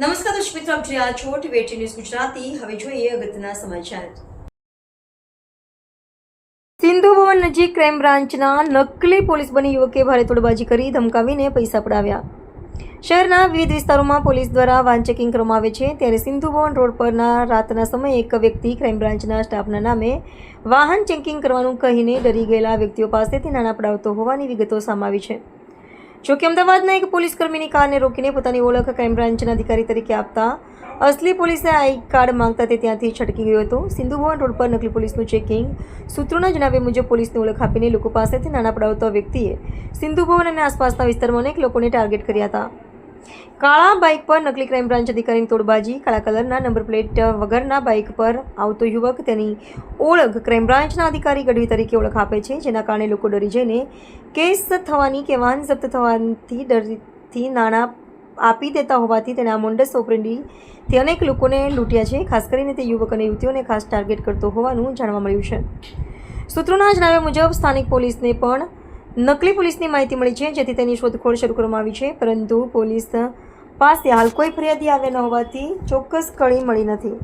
નમસ્કાર દર્શક મિત્રો, આપ જોઈ રહ્યા છો ટીવી ન્યૂઝ ગુજરાતી. હવે જોઈએ અગત્યના સમાચાર. સિંધુ ભવન નજીક ક્રાઇમ બ્રાન્ચના નકલી પોલીસ બની યુવકે ભારે તોડબાજી કરી, ધમકાવીને પૈસા પડાવ્યા. શહેરના વિવિધ વિસ્તારોમાં પોલીસ દ્વારા વાહન ચેકિંગ કરવામાં આવે છે. ત્યારે સિંધુ ભવન રોડ પરના રાતના સમયે એક વ્યક્તિ ક્રાઇમ બ્રાન્ચના સ્ટાફના નામે વાહન ચેકિંગ કરવાનું કહીને ડરી ગયેલા વ્યક્તિઓ પાસેથી નાણાં પડાવતો હોવાની વિગતો સામાવી છે. જોકે અમદાવાદના એક પોલીસ કર્મીની કારને રોકીને પોતાની ઓળખ ક્રાઇમ બ્રાન્ચના અધિકારી તરીકે આપતા અસલી પોલીસે આઈ કાર્ડ માંગતા તે ત્યાંથી છટકી ગયો હતો. સિંધુ ભવન રોડ પર નકલી પોલીસનું ચેકિંગ સૂત્રોના જણાવ્યા મુજબ પોલીસની ઓળખ આપીને લોકો પાસેથી નાણાં પડાવતો વ્યક્તિએ સિંધુ ભવન અને આસપાસના વિસ્તારમાં અનેક લોકોને ટાર્ગેટ કર્યા હતા. કાળા બાઇક પર નકલી ક્રાઇમ બ્રાન્ચ અધિકારીની તોડબાજી, કાળા કલરના નંબર પ્લેટ વગરના બાઇક પર આવતો યુવક તેની ઓળખ ક્રાઇમ બ્રાન્ચના અધિકારી ગઢવી તરીકે ઓળખ આપે છે, જેના કારણે લોકો ડરી જઈને કેસ થવાની કે વાહન જપ્ત થવાથી ડરથી નાણાં આપી દેતા હોવાથી તેના મોન્ડસ ઓપરેન્ડીથી અનેક લોકોને લૂંટ્યા છે, ખાસ કરીને તે યુવક અને યુવતીઓને ખાસ ટાર્ગેટ કરતો હોવાનું જાણવા મળ્યું છે. સૂત્રોના જણાવ્યા મુજબ, સ્થાનિક પોલીસને પણ નકલી પોલીસની માહિતી મળી છે, જેથી તેની શોધખોળ શરૂ કરવામાં આવી છે, પરંતુ પોલીસ પાસે હાલ કોઈ ફરિયાદી આવ્યા ન હોવાથી ચોક્કસ કળી મળી નથી.